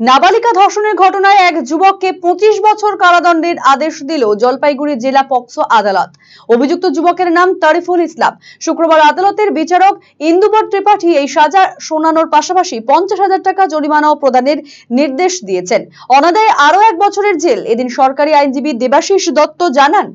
নাবালিকা ধর্ষণের ঘটনায় এক যুবককে পঁচিশ বছর কারাদণ্ডের আদেশ দিল জলপাইগুড়ি জেলা পক্সো আদালত। অভিযুক্ত যুবকের নাম তারিফুল ইসলাম। শুক্রবার আদালতের বিচারক ইন্দুবর ত্রিপাঠী এই সাজা শোনানোর পাশাপাশি পঞ্চাশ হাজার টাকা জরিমানাও প্রদানের নির্দেশ দিয়েছেন। অনাদায়ে আরও এক বছরের জেল। এদিন সরকারি আইনজীবী দেবাশিস দত্ত জানান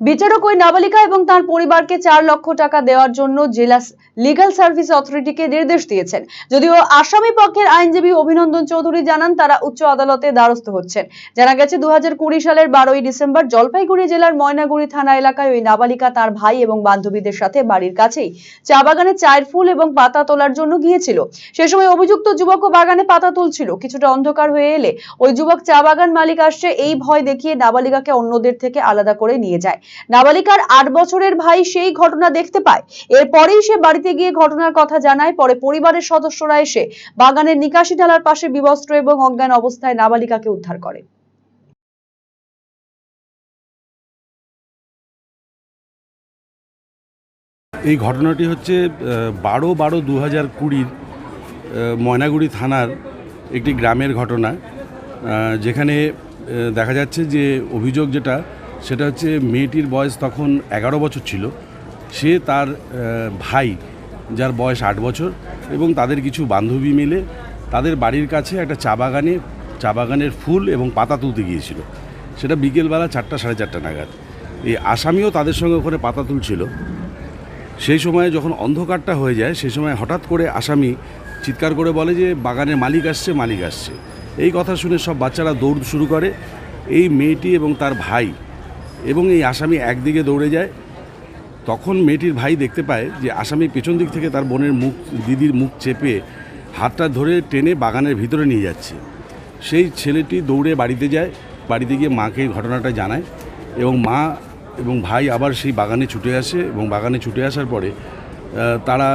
বিচারক ওই নাবালিকা এবং তার পরিবারকে চার লক্ষ টাকা দেওয়ার জন্য জেলা লিগ্যাল সার্ভিস অথরিটিকে নির্দেশ দিয়েছেন। যদিও আসামি পক্ষের আইনজীবী অভিনন্দন চৌধুরী জানান, তারা উচ্চ আদালতে দ্বারস্থ হচ্ছেন। জানা গেছে, দুহাজার কুড়ি সালের বারোই ডিসেম্বর জলপাইগুড়ি জেলার ময়নাগুড়ি থানা এলাকায় ওই নাবালিকা তার ভাই এবং বান্ধবীদের সাথে বাড়ির কাছেই চা বাগানে চায়ের ফুল এবং পাতা তোলার জন্য গিয়েছিল। সে সময় অভিযুক্ত যুবকও বাগানে পাতা তুলছিল। কিছুটা অন্ধকার হয়ে এলে ওই যুবক চা বাগান মালিক আসছে। এই ভয় দেখিয়ে নাবালিকাকে অন্যদের থেকে আলাদা করে নিয়ে যায়। নাবালিকার আট বছরের ভাই সেই ঘটনা দেখতে পায়। এরপরেই সে বাড়িতে গিয়ে ঘটনার কথা জানায়। পরে পরিবারের সদস্যরা এসে বাগানের নিকাশি ঢালার পাশে বিবস্ত্র এবং অজ্ঞান অবস্থায় নাবালিকাকে উদ্ধার করে। এই ঘটনাটি হচ্ছে বারো বারো দু হাজার কুড়ির ময়নাগুড়ি থানার একটি গ্রামের ঘটনা যেখানে দেখা যাচ্ছে যে অভিযোগ যেটা সেটা হচ্ছে মেয়েটির বয়স তখন এগারো বছর ছিল। সে তার ভাই, যার বয়স আট বছর এবং তাদের কিছু বান্ধবী মিলে তাদের বাড়ির কাছে একটা চা বাগানে, চা বাগানের ফুল এবং পাতা তুলতে গিয়েছিল। সেটা বিকেলবেলা চারটা সাড়ে চারটা নাগাদ। এই আসামিও তাদের সঙ্গে ওখানে পাতা তুলছিল। সেই সময়ে যখন অন্ধকারটা হয়ে যায়, সেই সময় হঠাৎ করে আসামি চিৎকার করে বলে যে, বাগানের মালিক আসছে মালিক আসছে। এই কথা শুনে সব বাচ্চারা দৌড় শুরু করে। এই মেয়েটি এবং তার ভাই এবং এই আসামি একদিকে দৌড়ে যায়, তখন মেয়েটির ভাই দেখতে পায় যে আসামি পেছন দিক থেকে তার বোনের মুখ, দিদির মুখ চেপে হাতটা ধরে টেনে বাগানের ভিতরে নিয়ে যাচ্ছে। সেই ছেলেটি দৌড়ে বাড়িতে যায়, বাড়িতে গিয়ে মাকে ঘটনাটা জানায় এবং মা এবং ভাই আবার সেই বাগানে ছুটে আসে এবং বাগানে ছুটে আসার পরে তারা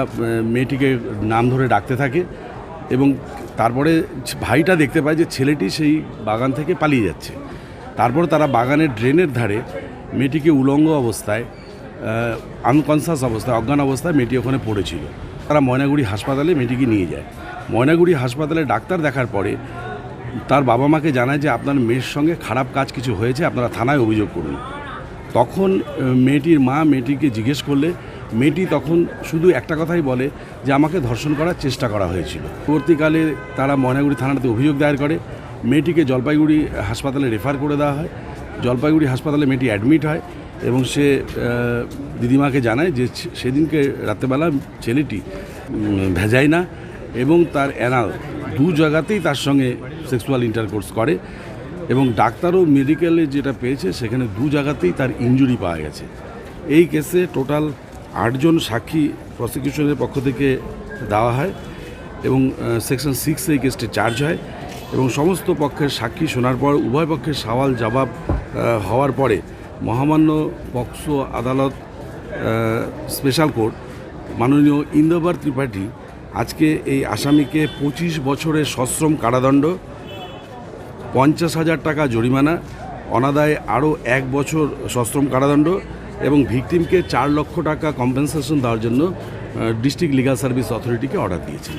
মেয়েটিকে নাম ধরে ডাকতে থাকে এবং তারপরে ভাইটা দেখতে পায় যে ছেলেটি সেই বাগান থেকে পালিয়ে যাচ্ছে। তারপর তারা বাগানের ড্রেনের ধারে মেয়েটিকে উলঙ্গ অবস্থায় আনকনসাস অবস্থায়, অজ্ঞান অবস্থায় মেয়েটি ওখানে পড়েছিল। তারা ময়নাগুড়ি হাসপাতালে মেয়েটিকে নিয়ে যায়। ময়নাগুড়ি হাসপাতালে ডাক্তার দেখার পরে তার বাবা মাকে জানায় যে আপনার মেয়ের সঙ্গে খারাপ কাজ কিছু হয়েছে, আপনারা থানায় অভিযোগ করুন। তখন মেয়েটির মা মেয়েটিকে জিজ্ঞেস করলে, মেয়েটি তখন শুধু একটা কথাই বলে যে আমাকে ধর্ষণ করার চেষ্টা করা হয়েছিল। পরবর্তীকালে তারা ময়নাগুড়ি থানাতে অভিযোগ দায়ের করে মেয়েটিকে জলপাইগুড়ি হাসপাতালে রেফার করে দেওয়া হয়। জলপাইগুড়ি হাসপাতালে মেয়েটি অ্যাডমিট হয় এবং সে দিদিমাকে জানায় যে সেদিনকে রাত্রেবেলা ছেলেটি ভেজায় না এবং তার অ্যানাল দু জায়গাতেই তার সঙ্গে সেক্সুয়াল ইন্টারকোর্স করে এবং ডাক্তারও মেডিকেলে যেটা পেয়েছে সেখানে দু জায়গাতেই তার ইনজুরি পাওয়া গেছে। এই কেসে টোটাল আটজন সাক্ষী প্রসিকিউশনের পক্ষ থেকে দেওয়া হয় এবং সেকশন সিক্স এই কেসটি চার্জ হয়। এবং সমস্ত পক্ষের সাক্ষী শোনার পর উভয় পক্ষের সওয়াল জবাব হওয়ার পরে মহামান্য পক্সো আদালত স্পেশাল কোর্ট মাননীয় ইন্দ্রবার ত্রিপাঠী আজকে এই আসামিকে পঁচিশ বছরের সশ্রম কারাদণ্ড, পঞ্চাশ হাজার টাকা জরিমানা, অনাদায় আরও এক বছর সশ্রম কারাদণ্ড এবং ভিকটিমকে চার লক্ষ টাকা কম্পেনসেশন দেওয়ার জন্য ডিস্ট্রিক্ট লিগাল সার্ভিস অথরিটিকে অর্ডার দিয়েছেন